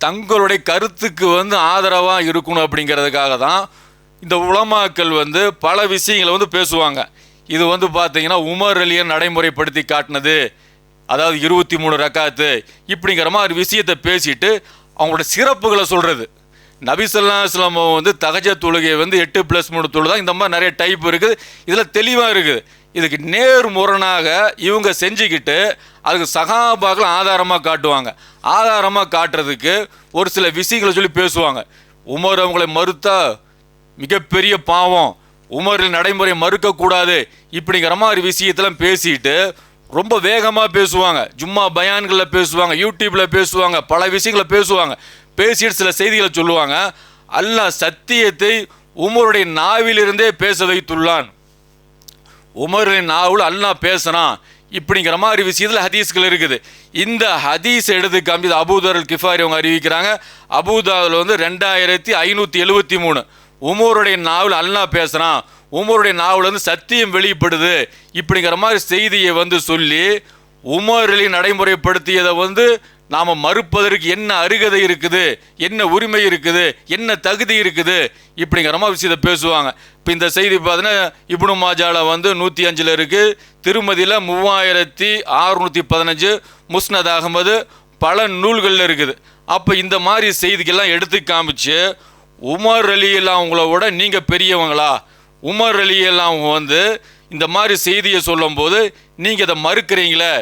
தங்களுடைய கருத்துக்கு வந்து ஆதரவாக இருக்கணும் அப்படிங்கிறதுக்காக தான் இந்த உலமாக்கள் வந்து பல விஷயங்களை வந்து பேசுவாங்க. இது வந்து பார்த்தீங்கன்னா உமர் அலியை நடைமுறைப்படுத்தி காட்டினது. அதாவது இருபத்தி மூணு ரக்காத்து இப்படிங்கிற மாதிரி விஷயத்தை பேசிட்டு அவங்களோட சிறப்புகளை சொல்கிறது நபிசல்லாஸ்லாம் வந்து தகஜ தொழுகை வந்து எட்டு ப்ளஸ் மூணு தொழு தான் இந்த மாதிரி நிறைய டைப் இருக்குது. இதில் தெளிவாக இருக்குது. இதுக்கு நேர் முரணாக இவங்க செஞ்சுக்கிட்டு அதுக்கு சகாபாக்கள் ஆதாரமாக காட்டுவாங்க. ஆதாரமாக காட்டுறதுக்கு ஒரு சில விஷயங்களை சொல்லி பேசுவாங்க. உமர் அவங்களை மறுத்தா மிகப்பெரிய பாவம். உமரில் நடைமுறை மறுக்கக்கூடாது இப்படிங்கிற மாதிரி விஷயத்தெல்லாம் பேசிட்டு ரொம்ப வேகமாக பேசுவாங்க. ஜும்மா பயான்களில் பேசுவாங்க யூடியூப்பில் பேசுவாங்க பல விஷயங்களை பேசுவாங்க. பேசிட்டு சில செய்திகளை சொல்லுவாங்க. அல்லாஹ் சத்தியத்தை உமருடைய நாவிலிருந்தே பேச வைத்துள்ளான். உமரின் நாவல் அல்லா பேசுனான் இப்படிங்கிற மாதிரி விஷயத்தில் ஹதீஸ்கள் இருக்குது. இந்த ஹதீஸ் எடுத்து காமிச்சது அபூதர் கிஃபாரி அவங்க அறிவிக்கிறாங்க. அபூதாவில் வந்து ரெண்டாயிரத்தி ஐநூற்றி எழுபத்தி மூணு. உமருடைய நாவல் அல்லா பேசுகிறான் உமருடைய நாவல் வந்து சத்தியம் வெளிப்படுது. இப்படிங்கிற மாதிரி செய்தியை வந்து சொல்லி உமரில் நடைமுறைப்படுத்தியதை வந்து நாம் மறுப்பதற்கு என்ன அருகதை இருக்குது என்ன உரிமை இருக்குது என்ன தகுதி இருக்குது இப்படிங்கிற மாதிரி விஷயத்தை பேசுவாங்க. இப்போ இந்த செய்தி பார்த்தீங்கன்னா இப்னு மாஜால வந்து நூற்றி அஞ்சில் இருக்குது திருமதியில் மூவாயிரத்தி அறுநூற்றி பதினஞ்சு முஸ்னத் அகமது பல நூல்களில் இருக்குது. அப்போ இந்த மாதிரி செய்திக்கெல்லாம் எடுத்து காமிச்சு உமர் அலி அவங்கள விட நீங்கள் பெரியவங்களா? உமர் அலி எல்லாம் வந்து இந்த மாதிரி செய்தியை சொல்லும்போது நீங்கள் இதை மறுக்கிறீங்களே?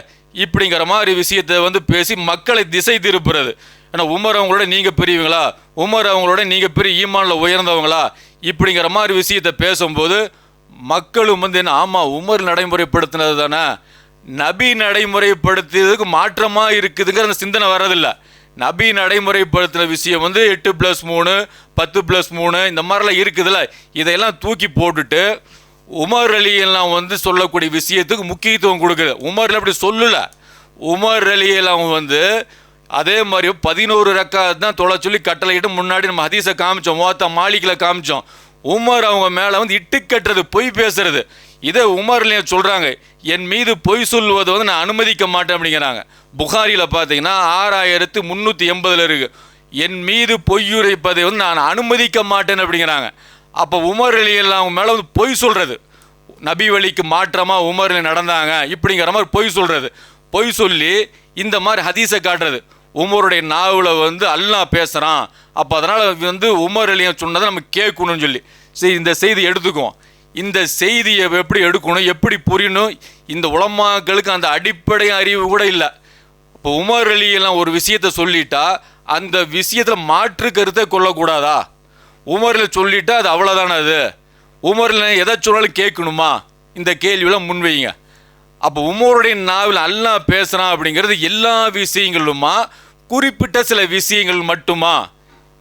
இப்படிங்கிற மாதிரி விஷயத்தை வந்து பேசி மக்களை திசை திருப்புறது. ஏன்னா உமர் அவங்களோட நீங்கள் பெரியவங்களா உமர் அவங்களோட நீங்கள் பெரிய ஈமானில் உயர்ந்தவங்களா? இப்படிங்கிற மாதிரி விஷயத்தை பேசும்போது மக்களும் வந்து என்ன ஆமாம் உமர் நடைமுறைப்படுத்தினது தானே. நபி நடைமுறைப்படுத்தியதுக்கு மாற்றமாக இருக்குதுங்கிற அந்த சிந்தனை வர்றதில்லை. நபி நடைமுறைப்படுத்தின விஷயம் வந்து எட்டு ப்ளஸ் மூணு பத்து ப்ளஸ் மூணு இந்த மாதிரிலாம் இருக்குதுல்ல. இதையெல்லாம் தூக்கி போட்டுட்டு உமர் அலி எல்லாம் வந்து சொல்லக்கூடிய விஷயத்துக்கு முக்கியத்துவம் கொடுக்குது உமரில் அப்படி சொல்லலை. உமர் அலி எல்லாம் வந்து அதே மாதிரி பதினோரு ரக்காத் தான் தொலை சொல்லி கட்டளையிட்டு முன்னாடி நம்ம ஹதீஸை காமிச்சோம். மோத்தா மாளிகையில் காமிச்சோம். உமர் அவங்க மேலே வந்து இட்டு கட்டுறது பொய் பேசுறது. இதை உமர்லையும் சொல்கிறாங்க என் மீது பொய் சொல்வதை வந்து நான் அனுமதிக்க மாட்டேன் அப்படிங்கிறாங்க. புகாரியில் பார்த்தீங்கன்னா ஆறாயிரத்து முந்நூற்றி எண்பதில் இருக்குது என் மீது பொய்யுரைப்பதை வந்து நான் அனுமதிக்க மாட்டேன் அப்படிங்கிறாங்க. அப்போ உமர் அலி அவங்க மேலே வந்து பொய் சொல்கிறது நபி வழிக்கு மாற்றமாக உமரில் நடந்தாங்க இப்படிங்கிற மாதிரி பொய் சொல்கிறது பொய் சொல்லி இந்த மாதிரி ஹதீஸை காட்டுறது. உமருடைய நாவில் வந்து அல்லாஹ் பேசுகிறான் அப்போ அதனால் வந்து உமர் அலியை சொன்னதை நம்ம கேட்கணும்னு சொல்லி. சரி இந்த செய்தி எடுத்துக்குவோம். இந்த செய்தியை எப்படி எடுக்கணும் எப்படி புரியணும் இந்த உலமாக்களுக்கு அந்த அடிப்படை அறிவு கூட இல்லை. இப்போ உமர் அலியெல்லாம் ஒரு விஷயத்தை சொல்லிட்டா அந்த விஷயத்தில் மாற்று கருத்தை கொள்ளக்கூடாதா? உமரில் சொல்லிட்டா அது அவ்வளோதானே அது? உமரில் எதை சொன்னாலும் கேட்கணுமா? இந்த கேள்வியெல்லாம் முன்வைங்க. அப்போ உமருடைய நாவில் அல்லாஹ் பேசுகிறான் அப்படிங்கிறது எல்லா விஷயங்களுமா குறிப்பிட்ட சில விஷயங்கள் மட்டுமா?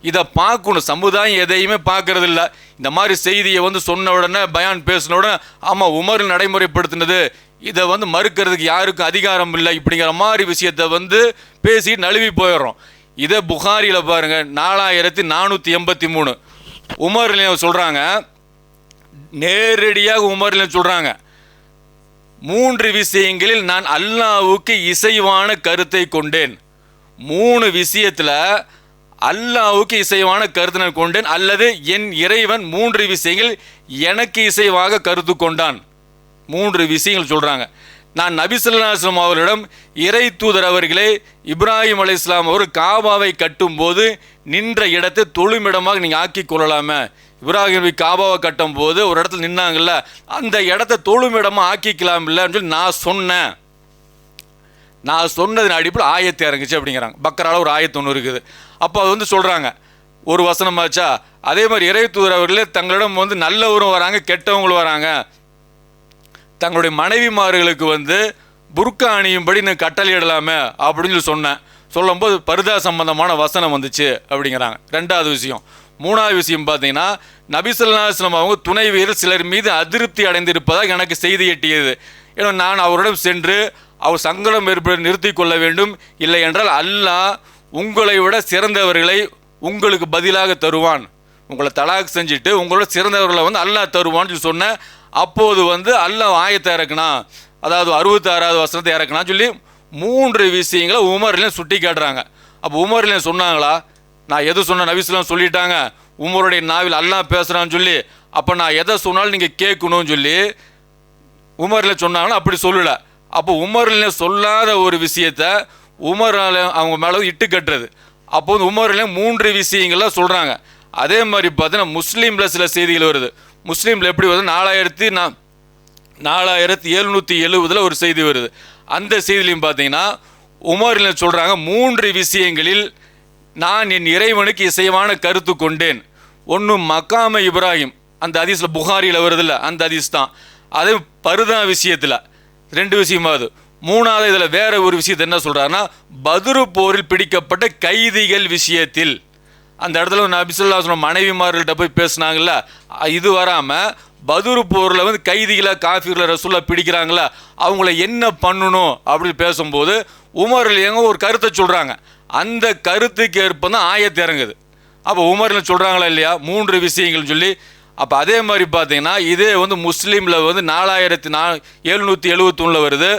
இதை பார்க்கணும். சமுதாயம் எதையுமே பார்க்கறதில்ல. இந்த மாதிரி செய்தியை வந்து சொன்ன உடனே பயான் பேசின உடனே ஆமாம் உமர் நடைமுறைப்படுத்தினது. இதை வந்து மறுக்கிறதுக்கு யாருக்கும் அதிகாரம் இல்லை. இப்படிங்கிற மாதிரி விஷயத்தை வந்து பேசி நழுவி போயிடுறோம். இதை புகாரியில் பாருங்கள் நாலாயிரத்தி நானூற்றி எண்பத்தி மூணு. உமர்லையும் சொல்கிறாங்க நேரடியாக உமர்லையும் சொல்கிறாங்க மூன்று விஷயங்களில் நான் அல்லாவுக்கு இசைவான கருத்தை கொண்டேன். மூணு விஷயத்தில் அல்லாவுக்கு இசைவான கருத்தை நான் கொண்டேன். அல்லது என் இறைவன் மூன்று விஷயங்கள் எனக்கு இசைவாக கருத்து கொண்டான். மூன்று விஷயங்கள் சொல்கிறாங்க நான் நபிசல்லாஸ்லாம் அவர்களிடம் இறை தூதர் அவர்களே இப்ராஹிம் அலி இஸ்லாம் அவர் காபாவை கட்டும்போது நின்ற இடத்தை தொழுமிடமாக நீங்கள் ஆக்கி கொள்ளலாமே? இப்ராஹிம் நபி காபாவை கட்டும் போது ஒரு இடத்துல நின்னாங்கல்ல அந்த இடத்த தொழுமிடமாக ஆக்கிக்கலாம் இல்லைன்னு சொல்லி நான் சொன்னேன். நான் சொன்னதின் அடிப்படையில் ஆயத்தை இறங்குச்சு அப்படிங்கிறாங்க. பக்கரால ஒரு ஆயத்து ஒன்று இருக்குது. அப்போ அது வந்து சொல்கிறாங்க ஒரு வசனமாச்சா? அதே மாதிரி இறை தூதர் அவர்களே தங்களிடம் வந்து நல்லவரும் வராங்க கெட்டவங்களும் வராங்க. தங்களுடைய மனைவிமார்களுக்கு வந்து புர்கா அணியும்படி நான் கட்டளையிடலாமே அப்படின்னு சொல்லி சொன்னேன். சொல்லும்போது பருதா சம்பந்தமான வசனம் வந்துச்சு அப்படிங்கிறாங்க. ரெண்டாவது விஷயம். மூணாவது விஷயம் பார்த்தீங்கன்னா நபிசல்லாஸ்லம் அவங்க துணை வீரர் சிலர் மீது அதிருப்தி அடைந்திருப்பதாக எனக்கு செய்தி எட்டியது. ஏன்னா நான் அவரிடம் சென்று அவர் சங்கடம் ஏற்பட நிறுத்தி கொள்ள வேண்டும். இல்லை என்றால் அல்லாஹ் உங்களை விட சிறந்தவர்களை உங்களுக்கு பதிலாக தருவான். உங்களை தலாக் செஞ்சுட்டு உங்களோட சிறந்தவர்களை வந்து அல்லாஹ் தருவான்னு சொல்லி சொன்னேன். அப்போது வந்து அல்லாஹ் ஆயத்தை இறக்குனா அதாவது அறுபத்தாறாவது வசனத்தை இறக்கணும் சொல்லி மூன்று விஷயங்களை உமர்லையும் சுட்டி காட்டுறாங்க. அப்போ உமர்லையும் சொன்னாங்களா? நான் எது சொன்ன நபிஸ்லாம் சொல்லிட்டாங்க. உமருடைய நாவில் அல்லாஹ் பேசுகிறான்னு சொல்லி அப்போ நான் எதை சொன்னாலும் நீங்கள் கேட்கணும்னு சொல்லி உமரில் சொன்னாங்கன்னா அப்படி சொல்லலை. அப்போ உமரில் சொல்லாத ஒரு விஷயத்த உமரால் அவங்க மேலே இட்டு கட்டுறது. அப்போ வந்து உமரில் மூன்று விஷயங்கள்லாம் சொல்கிறாங்க அதே மாதிரி பார்த்தீங்கன்னா முஸ்லீமில் சில செய்திகள் வருது. முஸ்லீமில் எப்படி வருது? நாலாயிரத்தி நான் நாலாயிரத்தி எழுநூற்றி எழுபதில் ஒரு செய்தி வருது. அந்த செய்திலையும் பார்த்தீங்கன்னா உமரில் சொல்கிறாங்க மூன்று விஷயங்களில் நான் என் இறைவனுக்கு இசைவான கருத்து கொண்டேன். ஒன்று மக்காம இப்ராஹிம். அந்த ஹதீஸில் புகாரியில் வருதில்ல அந்த அதிஸ் தான். அதே பருதா விஷயத்தில். ரெண்டு விஷயமாவது மூணாவது இதில் வேற ஒரு விஷயத்தை என்ன சொல்கிறாருன்னா பதுரு போரில் பிடிக்கப்பட்ட கைதிகள் விஷயத்தில். அந்த இடத்துல நபிசுல்லா சொன்ன மனைவிமார்கள்ட்ட போய் பேசுனாங்கல்ல இது வராமல் பதுரு போரில் வந்து கைதிகளை காஃபிகளை ரசூலாக பிடிக்கிறாங்களா அவங்கள என்ன பண்ணணும் அப்படின்னு பேசும்போது உமரில் எங்க ஒரு கருத்தை சொல்கிறாங்க அந்த கருத்துக்கு ஏற்ப தான் ஆயத்து இறங்குது. அப்போ உமரில் சொல்கிறாங்களா இல்லையா? மூன்று விஷயங்கள் சொல்லி அப்போ அதே மாதிரி பார்த்தீங்கன்னா இதே வந்து முஸ்லீமில் வந்து நாலாயிரத்தி நா எழுநூற்றி எழுபத்தொன்னில் வருது.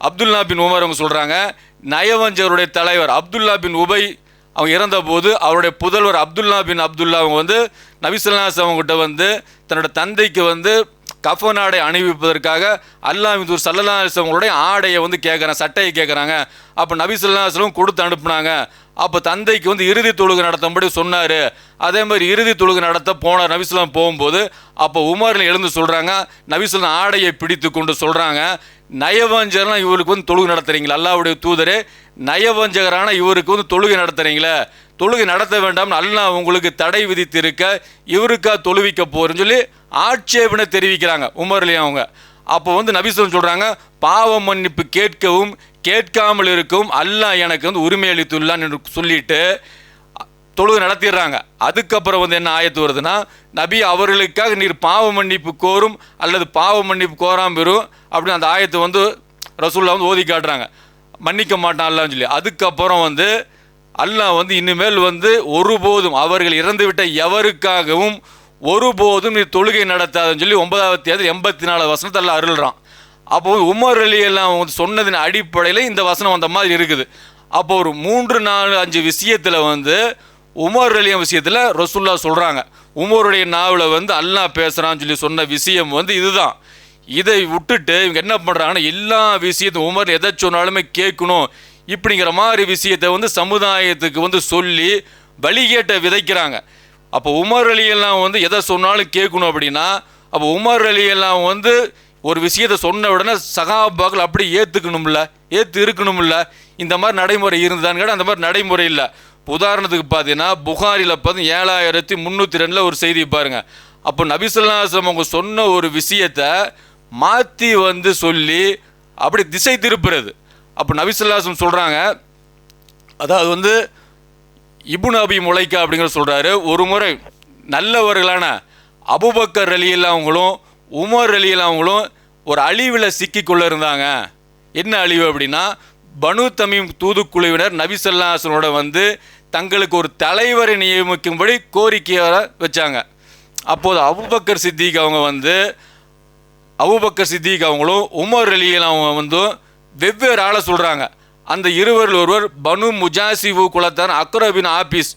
அப்துல்லா பின் உமர் அவங்க சொல்கிறாங்க நயவஞ்சருடைய தலைவர் அப்துல்லா பின் உபை அவங்க இறந்தபோது அவருடைய புதல்வர் அப்துல்லா பின் அப்துல்லா அவங்க வந்து நபிசுல்லாஸ் அவங்ககிட்ட வந்து தன்னோட தந்தைக்கு வந்து கஃபன் ஆடை அணிவிப்பதற்காக அல்லாமிதூர் சல்லல்லா அவங்களுடைய ஆடையை வந்து கேட்குறாங்க சட்டையை கேட்குறாங்க. அப்போ நபிசுல்லாஸ்லும் கொடுத்து அனுப்புனாங்க. அப்போ தந்தைக்கு வந்து இறுதி தொழுகை நடத்தும்படி சொன்னார். அதே மாதிரி இறுதி தொழுகை நடத்த போன நபிசுலாம் போகும்போது அப்போ உமரில் எழுந்து சொல்கிறாங்க நபிசுலாம் ஆடையை பிடித்து கொண்டு சொல்கிறாங்க நயவஞ்சகர்னா இவருக்கு வந்து தொழுகை நடத்துறீங்களா? அல்லாவுடைய தூதரே நயவஞ்சகரான இவருக்கு வந்து தொழுகை நடத்துறீங்களே தொழுகை நடத்த வேண்டாம்னு அல்லாஹ் உங்களுக்கு தடை விதித்திருக்க இவருக்கா தொழுவிக்க போகிறேன்னு சொல்லி ஆட்சேபனை தெரிவிக்கிறாங்க உமர்லேயும் அவங்க. அப்போ வந்து நபிசுலம் சொல்கிறாங்க பாவ மன்னிப்பு கேட்கவும் கேட்காமல் இருக்கும் அல்லாஹ் எனக்கு வந்து உரிமை அளித்துள்ளான் என்று சொல்லிட்டு தொழுகை நடத்திடுறாங்க. அதுக்கப்புறம் வந்து என்ன ஆயத்து வருதுன்னா நபி அவர்களுக்காக நீர் பாவ மன்னிப்பு கோரும் அல்லது பாவ மன்னிப்பு கோராமல் பெறும் அப்படின்னு அந்த ஆயத்தை வந்து ரசூல்லா வந்து ஓதி காட்டுறாங்க. மன்னிக்க மாட்டான் சொல்லி. அதுக்கப்புறம் வந்து அல்லாஹ் வந்து இனிமேல் வந்து ஒருபோதும் அவர்கள் இறந்துவிட்ட எவருக்காகவும் ஒருபோதும் நீ தொழுகை நடத்தாதுன்னு சொல்லி ஒன்பதாவது தேதி எண்பத்தி நாலு வசனத்தை எல்லாம் அருள்றான். அப்போ வந்து உமர் அலி எல்லாம் வந்து சொன்னதின் அடிப்படையில் இந்த வசனம் வந்த மாதிரி இருக்குது. அப்போ ஒரு மூன்று நாலு அஞ்சு விஷயத்தில் வந்து உமர் அலியம் விஷயத்தில் ரசுல்லா சொல்கிறாங்க உமருடைய நாவில் வந்து அல்லாஹ் பேசுகிறான்னு சொல்லி சொன்ன விஷயம் வந்து இதுதான். இதை விட்டுட்டு இவங்க என்ன பண்ணுறாங்கன்னா எல்லா விஷயத்தையும் உமர் எதை சொன்னாலுமே கேட்கணும். இப்படிங்கிற மாதிரி விஷயத்தை வந்து சமுதாயத்துக்கு வந்து சொல்லி வழிகேட்டை விதைக்கிறாங்க. அப்போ உமர் அலி எல்லாம் வந்து எதை சொன்னாலும் கேட்கணும் அப்படின்னா அப்போ உமர் அலி எல்லாம் வந்து ஒரு விஷயத்தை சொன்ன உடனே சகாபாக்கள் அப்படி ஏற்றுக்கணும்ல ஏற்று இருக்கணும்ல. இந்த மாதிரி நடைமுறை இருந்ததான்னு கேட்டால் அந்த மாதிரி நடைமுறை இல்லை. உதாரணத்துக்கு பார்த்தீங்கன்னா புகாரில் பார்த்து ஏழாயிரத்தி முந்நூற்றி ரெண்டில் ஒரு செய்தி பாருங்க. அப்போ நபிசுல்லாசம் அவங்க சொன்ன ஒரு விஷயத்தை மாற்றி வந்து சொல்லி அப்படி திசை திருப்புறது. அப்போ நபிசுல்லாசம் சொல்கிறாங்க அதாவது வந்து இபுன் அபி முளைக்கா அப்படிங்கிற சொல்கிறாரு ஒரு முறை நல்லவர்களான அபுபக்கர் அலியில் அவங்களும் உமர் அலியில் அவங்களும் ஒரு அழிவில் சிக்கிக்கொள்ள இருந்தாங்க. என்ன அழிவு அப்படின்னா பனு தமிம் தூதுக்குழுவினர் நபிசல்லாசனோட வந்து தங்களுக்கு ஒரு தலைவரை நியமிக்கும்படி கோரிக்கையாக வச்சாங்க. அப்போது அபுபக்கர் சித்திக் அவங்க வந்து அபுபக்கர் சித்திக் அவங்களும் உமர் அலியில் அவங்க வந்து வெவ்வேறு ஆளை சொல்கிறாங்க அந்த இருவரில் ஒருவர் பனு முஜாசிவு குலத்தான் அக்ரபின் ஆபீஸ்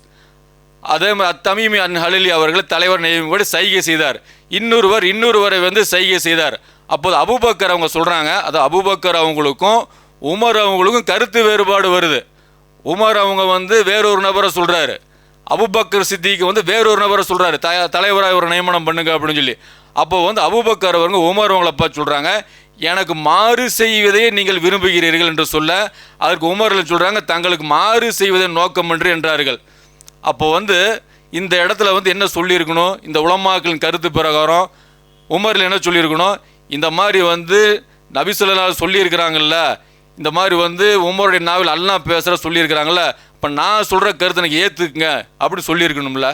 அதே மாதிரி அத்தமீமி அன் ஹலிலி அவர்கள் தலைவர் நியமிக்கப்படி சைகை செய்தார். இன்னொருவர் இன்னொருவரை வந்து சைகை செய்தார். அப்போது அபுபக்கர் அவங்க சொல்கிறாங்க அது அபுபக்கர் அவங்களுக்கும் உமர் அவங்களுக்கும் கருத்து வேறுபாடு வருது. உமர் அவங்க வந்து வேறொரு நபரை சொல்கிறாரு அபுபக்கர் சித்திக்கு வந்து வேறொரு நபரை சொல்கிறாரு த தலைவராக ஒரு நியமனம் பண்ணுங்க அப்படின்னு சொல்லி. அப்போ வந்து அபுபக்கர் அவங்க உமர் அவங்கள பார்த்து சொல்கிறாங்க எனக்கு மாறு செய்வதை நீங்கள் விரும்புகிறீர்கள் என்று சொல்ல அதற்கு உமரில் சொல்கிறாங்க தங்களுக்கு மாறு செய்வதை நோக்கம் என்று என்றார்கள். அப்போ வந்து இந்த இடத்துல வந்து என்ன சொல்லியிருக்கணும்? இந்த உலமாக்களின் கருத்து பிரகாரம் உமரில் என்ன சொல்லியிருக்கணும்? இந்த மாதிரி வந்து நபிசுல்லால் சொல்லியிருக்கிறாங்கல்ல இந்த மாதிரி வந்து உமருடைய நாவில் அல்லாஹ் பேசுகிற சொல்லியிருக்கிறாங்கல்ல இப்போ நான் சொல்கிற கருத்தை எனக்கு ஏற்றுக்குங்க அப்படி சொல்லியிருக்கணும்ல.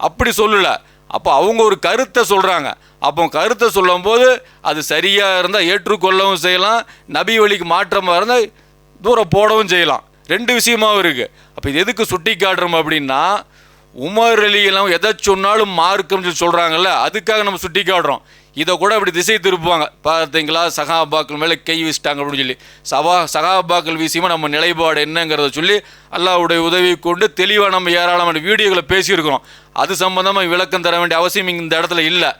அப்படி சொல்லலை. அப்போ அவங்க ஒரு கருத்தை சொல்கிறாங்க அப்போ கருத்தை சொல்லும்போது அது சரியாக இருந்தால் ஏற்றுக்கொள்ளவும் செய்யலாம். நபி வழிக்கு மாற்றமாக இருந்தால் தூரம் போடவும் செய்யலாம். ரெண்டு விஷயமாவும் இருக்குது அப்போ இது எதுக்கு சுட்டி காட்டுறோம் அப்படின்னா உமர் அலியெல்லாம் எதை சொன்னாலும் மார்க்கம் சொல்லி சொல்கிறாங்கல்ல அதுக்காக நம்ம சுட்டி காட்டுறோம் இதை கூட அப்படி திசை திருப்புவாங்க. பார்த்தீங்களா? சகாபாக்கள் மேலே கை வீசிட்டாங்க அப்படின்னு சொல்லி. சபா சகாபாக்கள் விஷயமா நம்ம நிலைப்பாடு என்னங்கிறத சொல்லி அல்லாவுடைய உதவி கொண்டு தெளிவாக நம்ம ஏராளமான வீடியோகளை பேசியிருக்கிறோம். அது சம்பந்தமாக விளக்கம் தர வேண்டிய அவசியம் இந்த இடத்துல இல்லை.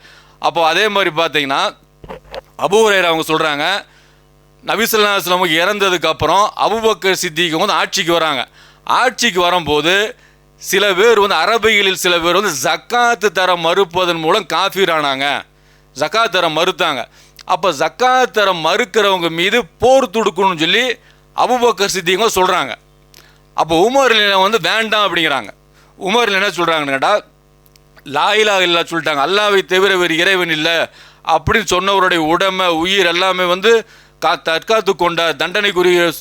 அப்போ அதே மாதிரி பார்த்தீங்கன்னா அபுரையர் அவங்க சொல்கிறாங்க நபிசுல்லாஸ்லமுக்கு இறந்ததுக்கு அப்புறம் அபுபக்கர் சித்திக்கு வந்து ஆட்சிக்கு வராங்க. ஆட்சிக்கு வரும்போது சில பேர் வந்து அரபிகளில் சில பேர் வந்து ஜக்காத்து தர மறுப்பதன் மூலம் காஃபீர் ஆனாங்க ஜக்காத் தர மறுத்தாங்க. அப்போ ஜக்காத் தர மறுக்கிறவங்க மீது போர் தொடுக்கணும்னு சொல்லி அபுபக்கர் சித்திங்க சொல்கிறாங்க அப்போ உமர் வந்து வேண்டாம் அப்படிங்கிறாங்க. உமர் என்ன சொல்கிறாங்கன்னு கேட்டால் லாயிலா இல்லா சொல்லிட்டாங்க. அல்லாவை தவிர வேறு இறைவன் இல்லை. அப்படின்னு சொன்னவருடைய உடமை உயிர் எல்லாமே வந்து கா தற்காத்து கொண்ட தண்டனைக்குரிய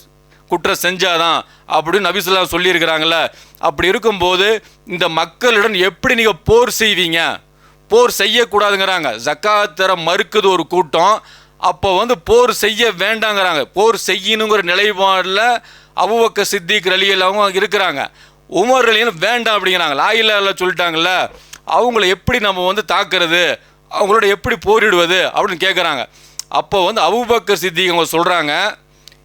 குற்றம் செஞ்சாதான் அப்படின்னு நபிசுல்லா சொல்லியிருக்கிறாங்கல்ல. அப்படி இருக்கும்போது இந்த மக்களிடம் எப்படி நீங்கள் போர் செய்வீங்க? போர் செய்யக்கூடாதுங்கிறாங்க. ஜக்காத்தர மறுக்குது ஒரு கூட்டம். அப்போ வந்து போர் செய்ய வேண்டாங்கிறாங்க. போர் செய்யணுங்கிற நிலைப்பாடில் அவுவக்க சித்திக் ரலியல் அவங்க இருக்கிறாங்க. உமர் வேண்டாம் அப்படிங்கிறாங்க லாயில சொல்லிட்டாங்கல்ல? அவங்கள எப்படி நம்ம வந்து தாக்குறது? அவங்களோட எப்படி போரிடுவது? அப்படின்னு கேட்குறாங்க அப்போ வந்து அபுபக்கர் சித்திக் அவங்க சொல்கிறாங்க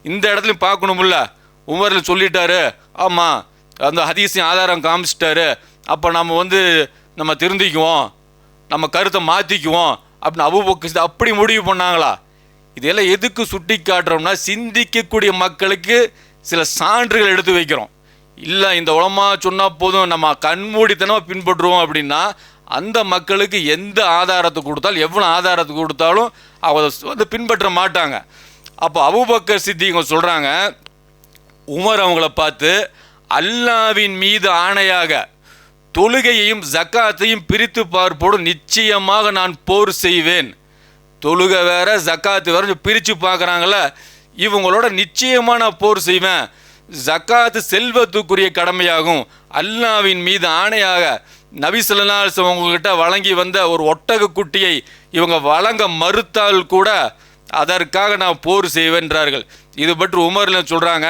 இந்த இடத்துலையும் பார்க்கணும்ல உமரில் சொல்லிட்டாரு. ஆமாம் அந்த ஹதீஸையும் ஆதாரம் காமிச்சிட்டாரு. அப்போ நம்ம வந்து நம்ம திருந்திக்குவோம் நம்ம கருத்தை மாற்றிக்குவோம் அப்படின்னு அபுபக்கர் அப்படி முடிவு பண்ணாங்களா? இதெல்லாம் எதுக்கு சுட்டி காட்டுறோம்னா சிந்திக்கக்கூடிய மக்களுக்கு சில சான்றுகள் எடுத்து வைக்கிறோம். இல்லை இந்த உலமா சொன்னால் போதும். நம்ம கண்மூடித்தனமாக பின்பற்றுவோம் அப்படின்னா அந்த மக்களுக்கு எந்த ஆதாரத்தை கொடுத்தாலும் எவ்வளோ ஆதாரத்தை கொடுத்தாலும் அவங்க வந்து பின்பற்ற மாட்டாங்க. அப்போ அபுபக்கர் சித்திங்க சொல்கிறாங்க உமர் அவங்கள பார்த்து அல்லாவின் மீது ஆணையாக தொழுகையையும் ஜக்காத்தையும் பிரித்து பார்ப்போடு நிச்சயமாக நான் போர் செய்வேன். தொழுகை வேற ஜக்காத்து வேற பிரித்து பார்க்குறாங்கள இவங்களோட நிச்சயமாக நான் போர் செய்வேன். ஜக்காத்து செல்வத்துக்குரிய கடமையாகும். அல்லாவின் மீது ஆணையாக நபி ஸல்லல்லாஹு உங்ககிட்ட வழங்கி வந்த ஒரு ஒட்டக குட்டியை இவங்க வழங்க மறுத்தால் கூட அதற்காக நான் போர் செய்வென்றார்கள். இது பற்றி உமர்ல சொல்கிறாங்க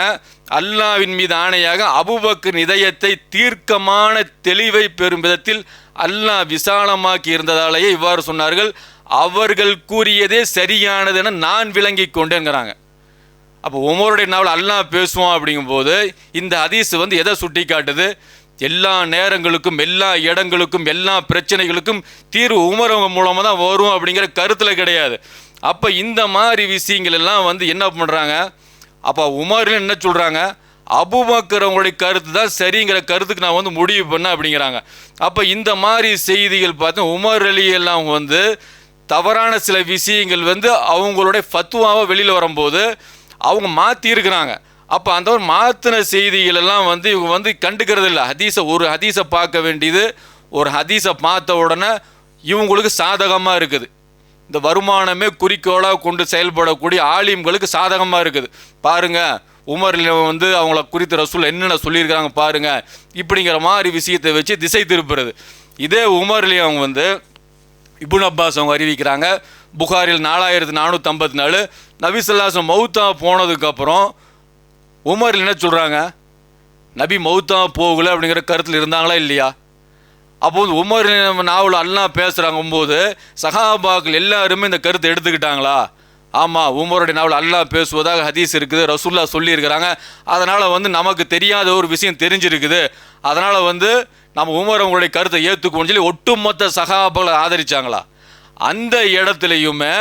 அல்லாவின் மீது ஆணையாக அபுபக்கின் இதயத்தை தீர்க்கமான தெளிவை பெறும் விதத்தில் அல்லாஹ் விசாலமாக்கி இருந்ததாலேயே இவ்வாறு சொன்னார்கள். அவர்கள் கூறியதே சரியானது என நான் விளங்கி கொண்டேங்கிறாங்க அப்போ உமருடைய நாவல் அல்லா பேசுவோம் அப்படிங்கும்போது இந்த ஹதீஸ் வந்து எதை சுட்டி காட்டுது எல்லா நேரங்களுக்கும் எல்லா இடங்களுக்கும் எல்லா பிரச்சனைகளுக்கும் தீர்வு உமரவங்க மூலமாக தான் வரும் அப்படிங்கிற கருத்தில் கிடையாது. அப்போ இந்த மாதிரி விஷயங்கள் எல்லாம் வந்து என்ன பண்ணுறாங்க அப்போ உமர்னு என்ன சொல்கிறாங்க அபுபக்கரவங்களுடைய கருத்து தான் சரிங்கிற கருத்துக்கு நான் வந்து முடிவு பண்ணேன் அப்படிங்கிறாங்க. அப்போ இந்த மாதிரி செய்திகள் பார்த்தா உமர் அலி எல்லாம் வந்து தவறான சில விஷயங்கள் வந்து அவங்களுடைய ஃபத்துவாவை வெளியில் வரும்போது அவங்க மாற்றி இருக்கிறாங்க அப்போ அந்த ஒரு மாற்றின செய்திகள் எல்லாம் வந்து இவங்க வந்து கண்டுக்கிறது இல்லை ஹதீஸை ஒரு ஹதீஸை பார்க்க வேண்டியது ஒரு ஹதீஸை பார்த்த உடனே இவங்களுக்கு சாதகமாக இருக்குது. இந்த வருமானமே குறிக்கோளாக கொண்டு செயல்படக்கூடிய ஆலிம்களுக்கு சாதகமாக இருக்குது. பாருங்கள் உமரில் வந்து அவங்கள குறித்த ரசூல் என்னென்ன சொல்லியிருக்காங்க பாருங்கள் இப்படிங்கிற மாதிரி விஷயத்தை வச்சு திசை திருப்புறது. இதே உமர்லேயும் அவங்க வந்து இபுன் அப்பாஸ் அவங்க அறிவிக்கிறாங்க. புகாரில் நாலாயிரத்து நானூற்றி ஐம்பத்தி நாலு நபிசல்லாசம் மௌத்தா போனதுக்கப்புறம் உமர் என்ன சொல்கிறாங்க நபி மௌத்தா போகலை அப்படிங்கிற கருத்தில் இருந்தாங்களா இல்லையா? அப்போ வந்து உமர் நாவல் எல்லாம் பேசுகிறாங்க போது சஹாபாக்கள் எல்லாருமே இந்த கருத்தை எடுத்துக்கிட்டாங்களா? ஆமாம் உமருடைய நாவல் அல்லாஹ் பேசுவதாக ஹதீஸ் இருக்குது ரசூல்லா சொல்லியிருக்கிறாங்க. அதனால் வந்து நமக்கு தெரியாத ஒரு விஷயம் தெரிஞ்சிருக்குது. அதனால் வந்து நம்ம உமர் அவங்களுடைய கருத்தை ஏற்றுக்கோன்னு சொல்லி ஒட்டுமொத்த சகாபாக்களை ஆதரிச்சாங்களா? அந்த இடத்துலையுமே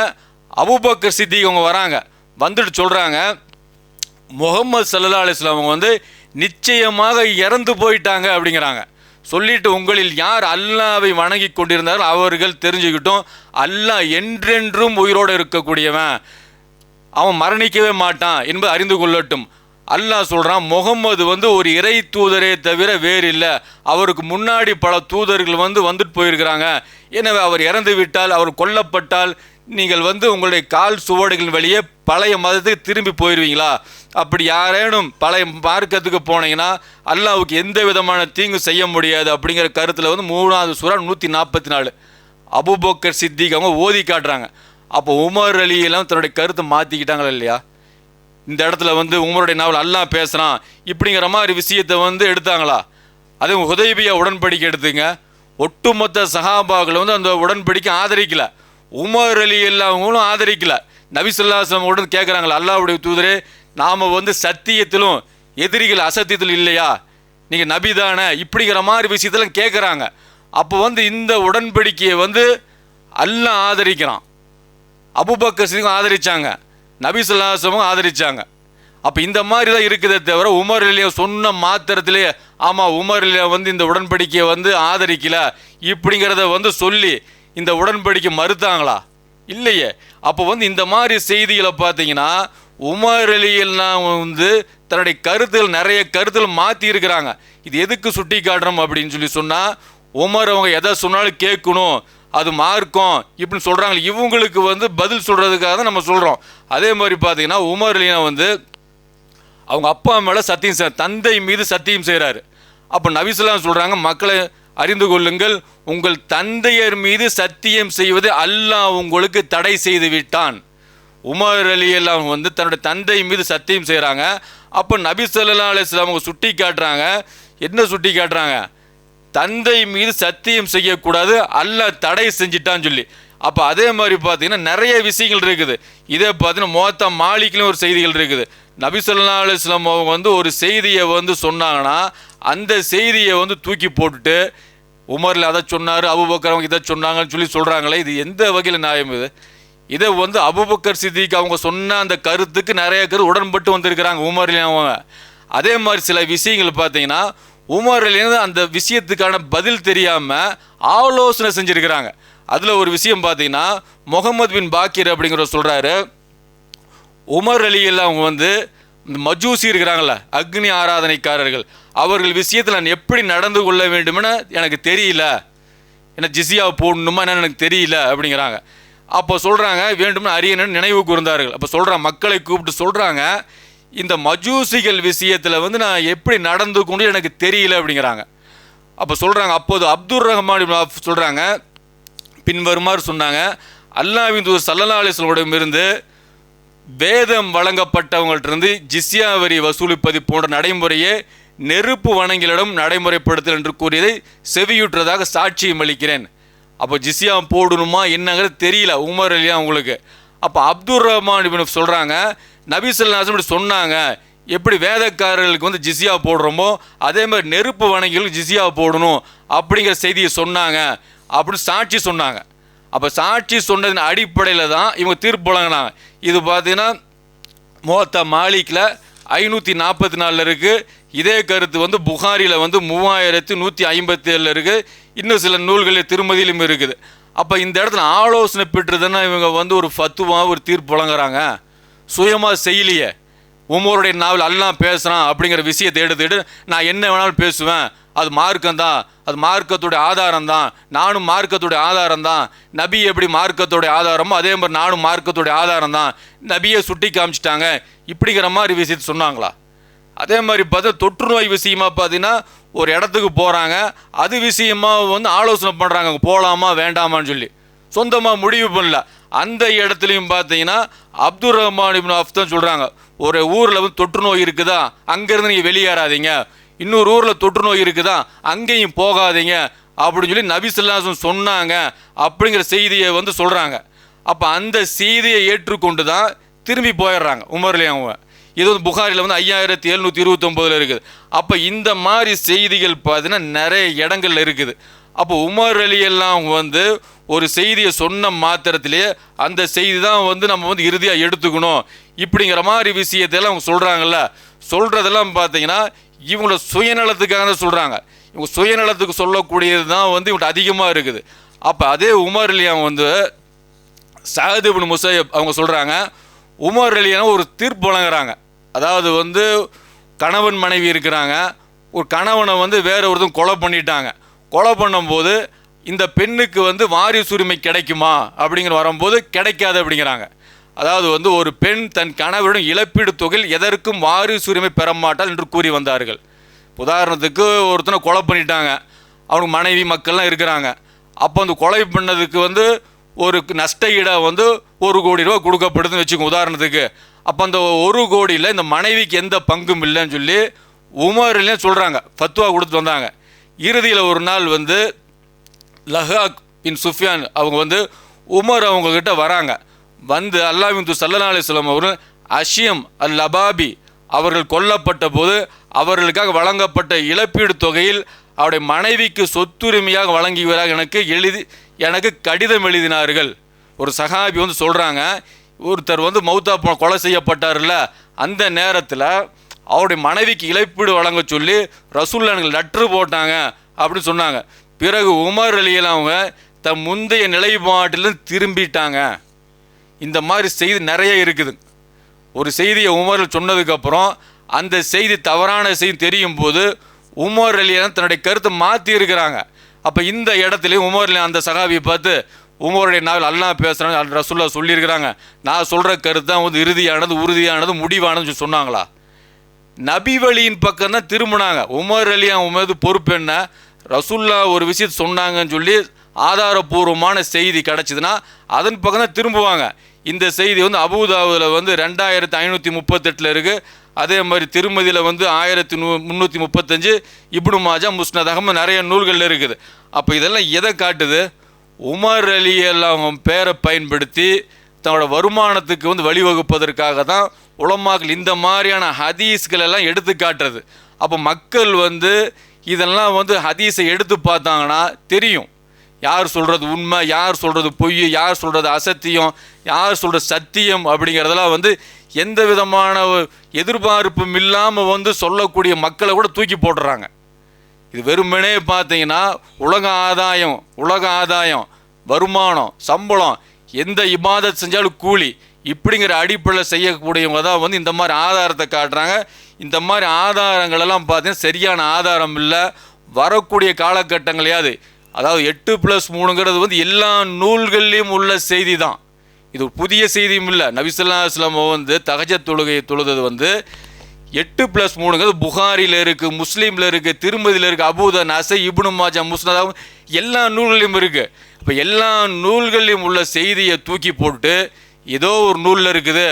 அபுபக்கர் சித்திக் அவங்க வராங்க. வந்துட்டு சொல்கிறாங்க முகமது சல்லா அலிஸ்லாம் அவங்க வந்து நிச்சயமாக இறந்து போயிட்டாங்க அப்படிங்கிறாங்க. சொல்லிட்டு உங்களில் யார் அல்லாவை வணங்கி கொண்டிருந்தாரோ அவர்கள் தெரிஞ்சுக்கிட்டும் அல்லாஹ் என்றென்றும் உயிரோடு இருக்கக்கூடியவன். அவன் மரணிக்கவே மாட்டான் என்பது அறிந்து கொள்ளட்டும். அல்லாஹ் சொல்கிறான் முகம்மது வந்து ஒரு இறை தூதரே தவிர வேறு இல்லை அவருக்கு முன்னாடி பல தூதர்கள் வந்து வந்துட்டு போயிருக்கிறாங்க. எனவே அவர் இறந்து விட்டால் அவர் கொல்லப்பட்டால் நீங்கள் வந்து உங்களுடைய கால் சுவடுகளின் வழியே பழைய மதத்துக்கு திரும்பி போயிடுவீங்களா அப்படி யாரேனும் பழைய மார்க்கத்துக்கு போனீங்கன்னா அல்லாவுக்கு எந்த விதமான தீங்கு செய்ய முடியாது அப்படிங்கிற கருத்தில் வந்து மூணாவது சூறா நூற்றி நாற்பத்தி நாலு அபுபக்கர் சித்திக் அவங்க ஓதி காட்டுறாங்க. அப்போ உமர் அலியெல்லாம் தன்னுடைய கருத்தை மாற்றிக்கிட்டாங்களா இல்லையா? இந்த இடத்துல வந்து உமருடைய நாவல் அல்லா பேசுகிறான் இப்படிங்கிற மாதிரி விஷயத்தை வந்து எடுத்தாங்களா? அதுவும் உதவியாக உடன்படிக்கை எடுத்துங்க. ஒட்டுமொத்த சகாபாக்களை வந்து அந்த உடன்படிக்கை ஆதரிக்கலை. உமர் அலி எல்லாவங்களும் ஆதரிக்கலை. நபிசுல்லாசம் உடனே கேட்குறாங்களா அல்லாவுடைய தூதரே நாம் வந்து சத்தியத்திலும் எதிரிகள் அசத்தியத்திலும் இல்லையா? நீங்கள் நபி தானே? இப்படிங்கிற மாதிரி விஷயத்தெல்லாம் கேட்குறாங்க அப்போ வந்து இந்த உடன்படிக்கையை வந்து அல்லாஹ் ஆதரிக்கிறான். அபுபக்கர் சிங்கும் ஆதரித்தாங்க நபிசுல்லாசமும் ஆதரித்தாங்க அப்போ இந்த மாதிரி தான் இருக்குதே தவிர உமர் இல்லையா சொன்ன மாத்திரத்திலே ஆமாம் உமர் இல்லையா வந்து இந்த உடன்படிக்கையை வந்து ஆதரிக்கல இப்படிங்கிறத வந்து சொல்லி இந்த உடன்படிக்கை மறுத்தாங்களா? இல்லையே. அப்போ வந்து இந்த மாதிரி செய்திகளை பார்த்தீங்கன்னா உமர் அலியெல்லாம் வந்து தன்னுடைய கருத்துகள் நிறைய கருத்துகள் மாற்றி இருக்கிறாங்க. இது எதுக்கு சுட்டி காட்டுறோம் அப்படின்னு சொல்லி சொன்னால் உமர் அவங்க எதை சொன்னாலும் கேட்கணும். அது மார்க்கம் இப்படின்னு சொல்கிறாங்க இவங்களுக்கு வந்து பதில் சொல்கிறதுக்காக தான் நம்ம சொல்கிறோம் அதே மாதிரி பார்த்தீங்கன்னா உமர் அலினா வந்து அவங்க அப்பா மேலே சத்தியம் செய் தந்தை மீது சத்தியம் செய்கிறாரு அப்போ நபிசுல்லாம் சொல்கிறாங்க மக்களை அறிந்து கொள்ளுங்கள் உங்கள் தந்தையர் மீது சத்தியம் செய்வது அல்லாஹ் உங்களுக்கு தடை செய்து விட்டான். உமர் அலி எல்லாம் வந்து தன்னுடைய தந்தை மீது சத்தியம் செய்கிறாங்க அப்போ நபி சொல்லா அலிஸ்லாம் அவங்க சுட்டி காட்டுறாங்க என்ன சுட்டி காட்டுறாங்க தந்தை மீது சத்தியம் செய்யக்கூடாது அல்ல தடை செஞ்சிட்டான்னு சொல்லி. அப்போ அதே மாதிரி பார்த்தீங்கன்னா நிறைய விஷயங்கள் இருக்குது. இதே பார்த்தீங்கன்னா மொத்த மாலிக்லையும் ஒரு செய்திகள் இருக்குது. நபி சொல்லா அலைஹி அவங்க வந்து ஒரு செய்தியை வந்து சொன்னாங்கன்னா அந்த செய்தியை வந்து தூக்கி போட்டுட்டு உமரில் அதை சொன்னார் அபுபக்கர் அவங்க இதை சொன்னாங்கன்னு சொல்லி சொல்கிறாங்களே இது எந்த வகையில் நியாயம் இது? இதை வந்து அபுபக்கர் சித்திக்கு அவங்க சொன்ன அந்த கருத்துக்கு நிறைய கரு உடன்பட்டு வந்திருக்கிறாங்க உமர்லேயும் அவங்க. அதே மாதிரி சில விஷயங்கள் பார்த்தீங்கன்னா உமர்லேருந்து அந்த விஷயத்துக்கான பதில் தெரியாமல் ஆலோசனை செஞ்சுருக்கிறாங்க. அதில் ஒரு விஷயம் பார்த்தீங்கன்னா முகமது பின் பாக்கிர் அப்படிங்கிற சொல்கிறாரு உமர் அலியில் அவங்க வந்து இந்த மஜூசி இருக்கிறாங்கல்ல அக்னி ஆராதனைக்காரர்கள் அவர்கள் விஷயத்தில் நான் எப்படி நடந்து கொள்ள வேண்டும்னு எனக்கு தெரியல. என்ன ஜிசியா போடணுமா என்னன்னு எனக்கு தெரியல அப்படிங்கிறாங்க. அப்போ சொல்கிறாங்க வேண்டும்னு அரியணும்னு நினைவு கூர்ந்தார்கள். அப்போ சொல்கிறாங்க மக்களை கூப்பிட்டு சொல்கிறாங்க இந்த மஜூசிகள் விஷயத்தில் வந்து நான் எப்படி நடந்து கொண்டு எனக்கு தெரியல அப்படிங்கிறாங்க. அப்போ சொல்கிறாங்க அப்போது அப்துல் ரஹ்மான் சொல்கிறாங்க பின்வருமாறு சொன்னாங்க அல்லாவின் தூர் சல்லல்லா அலிஸ்லமிடம் இருந்து வேதம் வழங்கப்பட்டவங்கள்டிருந்து ஜிஸ்யா வரி வசூலிப்பது போன்ற நடைமுறையை நெருப்பு வணங்கிலிடம் நடைமுறைப்படுத்தல் என்று கூறியதை செவியுற்றதாக சாட்சியம் அளிக்கிறேன். அப்போ ஜிஸ்யா போடணுமா என்னங்கிறது தெரியல உமர் இல்லையா உங்களுக்கு அப்போ அப்துல் ரஹ்மான் இப்னு சொல்கிறாங்க நபி ஸல்லல்லாஹு இப்படி சொன்னாங்க. எப்படி வேதக்காரர்களுக்கு வந்து ஜிசியா போடுறோமோ அதே மாதிரி நெருப்பு வணங்கிகளுக்கு ஜிசியா போடணும் அப்படிங்கிற செய்தியை சொன்னாங்க. அப்படின்னு சாட்சி சொன்னாங்க. அப்போ சாட்சி சொன்னதின் அடிப்படையில் தான் இவங்க தீர்ப்பு வழங்கினாங்க. இது பார்த்தீங்கன்னா மோத்தா மாலிக்கில் ஐநூற்றி நாற்பத்தி நாலில் இருக்குது இதே கருத்து வந்து புகாரியில் வந்து மூவாயிரத்து நூற்றி ஐம்பத்தி ஏழில் இருக்குது இன்னும் சில நூல்களில் திருமதியிலும் இருக்குது. அப்போ இந்த இடத்துல ஆலோசனை பெற்றுதுன்னா இவங்க வந்து ஒரு ஃபத்துவாக ஒரு தீர்ப்பு வழங்குறாங்க. சுயமாக செய்யலையே. உமோருடைய நாவல் எல்லாம் பேசுகிறான் அப்படிங்கிற விஷயத்தை எடுத்துக்கிட்டு நான் என்ன வேணாலும் பேசுவேன். அது மார்க்கம் தான். அது மார்க்கத்துடைய ஆதாரம் தான். நானும் மார்க்கத்துடைய ஆதாரம் தான். நபி எப்படி மார்க்கத்துடைய ஆதாரமோ அதே மாதிரி நானும் மார்க்கத்துடைய ஆதாரம் தான். நபியை சுட்டி காமிச்சிட்டாங்க. இப்படிங்கிற மாதிரி விஷயத்தை சொன்னாங்களா? அதே மாதிரி பார்த்தா தொற்று நோய் விஷயமா பார்த்தீங்கன்னா ஒரு இடத்துக்கு போகிறாங்க அது விஷயமா வந்து ஆலோசனை பண்ணுறாங்க போகலாமா வேண்டாமான்னு சொல்லி. சொந்தமாக முடிவு பண்ணல. அந்த இடத்துலையும் பார்த்தீங்கன்னா அப்துல் ரஹ்மான் இப்னு தான் சொல்கிறாங்க ஒரு ஊரில் வந்து தொற்று நோய் இருக்குதா? அங்கேருந்து நீங்கள் வெளியேறாதீங்க. இன்னொரு ஊரில் தொற்று நோய் இருக்குதா? அங்கேயும் போகாதீங்க. அப்படின்னு சொல்லி நபிசுல்லாசன் சொன்னாங்க. அப்படிங்கிற செய்தியை வந்து சொல்கிறாங்க அப்போ அந்த செய்தியை ஏற்றுக்கொண்டு தான் திரும்பி போயிடுறாங்க. உமர்லேயே அவங்க. இது வந்து புகாரில் வந்து ஐயாயிரத்தி எழுநூற்றி இருபத்தொம்போதில் இருக்குது. அப்போ இந்த மாதிரி செய்திகள் பார்த்தீங்கன்னா நிறைய இடங்கள்ல இருக்குது. அப்போ உமர் அலி எல்லாம் வந்து ஒரு செய்தியை சொன்ன மாத்திரத்திலேயே அந்த செய்தி தான் வந்து நம்ம வந்து இறுதியாக எடுத்துக்கணும். இப்படிங்கிற மாதிரி விஷயத்தையெல்லாம் அவங்க சொல்கிறாங்கல்ல சொல்கிறதெல்லாம் பார்த்தீங்கன்னா இவங்களோட சுயநலத்துக்காக தான் சொல்கிறாங்க இவங்க சுயநலத்துக்கு சொல்லக்கூடியது தான் வந்து இவங்கள்ட்ட அதிகமாக இருக்குது. அப்போ அதே உமர் அலியாம் வந்து சாஹித் இப்னு முசையப் அவங்க சொல்கிறாங்க உமர் அலியான ஒரு தீர்ப்பு வழங்குறாங்க. அதாவது வந்து கணவன் மனைவி இருக்கிறாங்க. ஒரு கணவனை வந்து வேற ஒருத்தன் கொலை பண்ணிட்டாங்க. கொலை பண்ணும்போது இந்த பெண்ணுக்கு வந்து வாரிசு உரிமை கிடைக்குமா? அப்படிங்கிற வரும்போது கிடைக்காது அப்படிங்கிறாங்க. அதாவது வந்து ஒரு பெண் தன் கணவரிடம் இழப்பீடு தொகையில் எதற்கும் வாரிசு உரிமை பெற மாட்டாள் என்று கூறி வந்தார்கள். உதாரணத்துக்கு ஒருத்தனை கொலை பண்ணிட்டாங்க. அவனுக்கு மனைவி மக்கள்லாம் இருக்கிறாங்க. அப்போ அந்த கொலை பண்ணதுக்கு வந்து ஒரு நஷ்ட ஈடாக வந்து ஒரு கோடி ரூபா கொடுக்கப்படுதுன்னு வச்சுக்கோங்க உதாரணத்துக்கு. அப்போ அந்த ஒரு கோடியில் இந்த மனைவிக்கு எந்த பங்கும் இல்லைன்னு சொல்லி உமர்லேயும் சொல்கிறாங்க ஃபத்வா கொடுத்து வந்தாங்க. இறுதியில் ஒரு நாள் வந்து லஹாக் பின் சுஃபியான் அவங்க வந்து உமர் அவங்கக்கிட்ட வராங்க. வந்து அல்லாஹ்வின் து சல்லா அலிஸ்லாம் அவர் அவர்கள் அஷியம் அல் லபாபி அவர்கள் கொல்லப்பட்ட போது அவர்களுக்காக வழங்கப்பட்ட இழப்பீடு தொகையில் அவருடைய மனைவிக்கு சொத்துரிமையாக வழங்கியவராக எனக்கு எழுதி எனக்கு கடிதம் எழுதினார்கள். ஒரு சகாபி வந்து சொல்கிறாங்க ஒருத்தர் வந்து மௌத்தா போ- கொலை செய்யப்பட்டார்ல அந்த நேரத்தில் அவருடைய மனைவிக்கு இழப்பீடு வழங்க சொல்லி ரசூல்ல எனக்கு லெட்ரு போட்டாங்க அப்படின்னு சொன்னாங்க. பிறகு உமர் அலியில் அவங்க தன் முந்தைய நிலைப்பாட்டிலும் திரும்பிட்டாங்க. இந்த மாதிரி செய்தி நிறைய இருக்குது. ஒரு செய்தியை உமரில் சொன்னதுக்கப்புறம் அந்த செய்தி தவறான செய்தி தெரியும் போது உமர் அலியன் தன்னுடைய கருத்தை மாற்றி இருக்கிறாங்க அப்போ இந்த இடத்துலையும் உமர் அலி அந்த சகாபியை பார்த்து உமருடைய நாவல் அல்லாஹ் பேசுகிறேன் ரசுல்லா சொல்லியிருக்கிறாங்க. நான் சொல்கிற கருத்து தான் வந்து இறுதியானது உறுதியானது முடிவானது சொல்லி சொன்னாங்களா? நபி வழியின் பக்கம் தான் திரும்பினாங்க. உமர் அலி உமது பொறுப்பு என்ன? ரசுல்லா ஒரு விஷயத்தை சொன்னாங்கன்னு சொல்லி ஆதாரபூர்வமான செய்தி கிடச்சிதுன்னா அதன் பக்கம் தான் திரும்புவாங்க. இந்த செய்தி வந்து அபுதாபுதில் வந்து ரெண்டாயிரத்து ஐநூற்றி முப்பத்தெட்டில் இருக்குது அதே மாதிரி திருமதியில் வந்து ஆயிரத்தி நூ முந்நூற்றி முப்பத்தஞ்சு இப்னு மாஜா முஸ்னத் அகமது நிறைய நூல்கள் இருக்குது. அப்போ இதெல்லாம் எதை காட்டுது? உமர் அலி எல்லாம் பேரை பயன்படுத்தி தன்னோட வருமானத்துக்கு வந்து வழிவகுப்பதற்காக தான் உலமாக்கள் இந்த மாதிரியான ஹதீஸ்கள் எல்லாம் எடுத்து காட்டுறது. அப்போ மக்கள் வந்து இதெல்லாம் வந்து ஹதீஸை எடுத்து பார்த்தாங்கன்னா தெரியும். யார் சொல்கிறது உண்மை யார் சொல்கிறது பொய் யார் சொல்கிறது அசத்தியம் யார் சொல்கிறது சத்தியம் அப்படிங்கிறதெல்லாம் வந்து எந்த விதமான எதிர்பார்ப்பும் இல்லாமல் வந்து சொல்லக்கூடிய மக்களை கூட தூக்கி போடுறாங்க இது வெறுமனே பார்த்தீங்கன்னா உலக ஆதாயம் உலக ஆதாயம் வருமானம் சம்பளம் எந்த இபாதத் செஞ்சாலும் கூலி. இப்படிங்கிற அடிப்படையில் செய்யக்கூடியவங்க தான் வந்து இந்த மாதிரி ஆதாரத்தை காட்டுறாங்க. இந்த மாதிரி ஆதாரங்களெல்லாம் பார்த்தீங்கன்னா சரியான ஆதாரம் இல்லை. வரக்கூடிய காலகட்டங்களையாவது அதாவது எட்டு ப்ளஸ் மூணுங்கிறது வந்து எல்லா நூல்கள்லேயும் உள்ள செய்தி தான் இது ஒரு புதிய செய்தியும் இல்லை. நபிசுல்லா இஸ்லாம் வந்து தகஜ தொழுகையை தொழுது வந்து எட்டு ப்ளஸ் மூணுங்கிறது புகாரில் இருக்குது முஸ்லீமில் இருக்குது திருமதியில் இருக்குது அபூத நசை இபுனு மாஜா முஸ்னதாவும் எல்லா நூல்களையும் இருக்குது இப்போ எல்லா நூல்களையும் உள்ள செய்தியை தூக்கி போட்டு ஏதோ ஒரு நூலில் இருக்குது.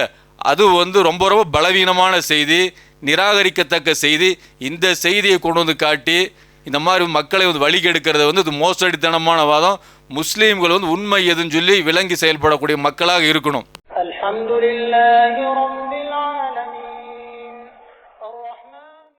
அது வந்து ரொம்ப ரொம்ப பலவீனமான செய்தி நிராகரிக்கத்தக்க செய்தி. இந்த செய்தியை கொண்டு வந்து காட்டி இந்த மாதிரி மக்களை வந்து வழிகெடுக்கிறது வந்து இது மோசடித்தனமான வாதம். முஸ்லீம்கள் வந்து உண்மை எதுன்னு சொல்லி விளங்கி செயல்படக்கூடிய மக்களாக இருக்கணும்.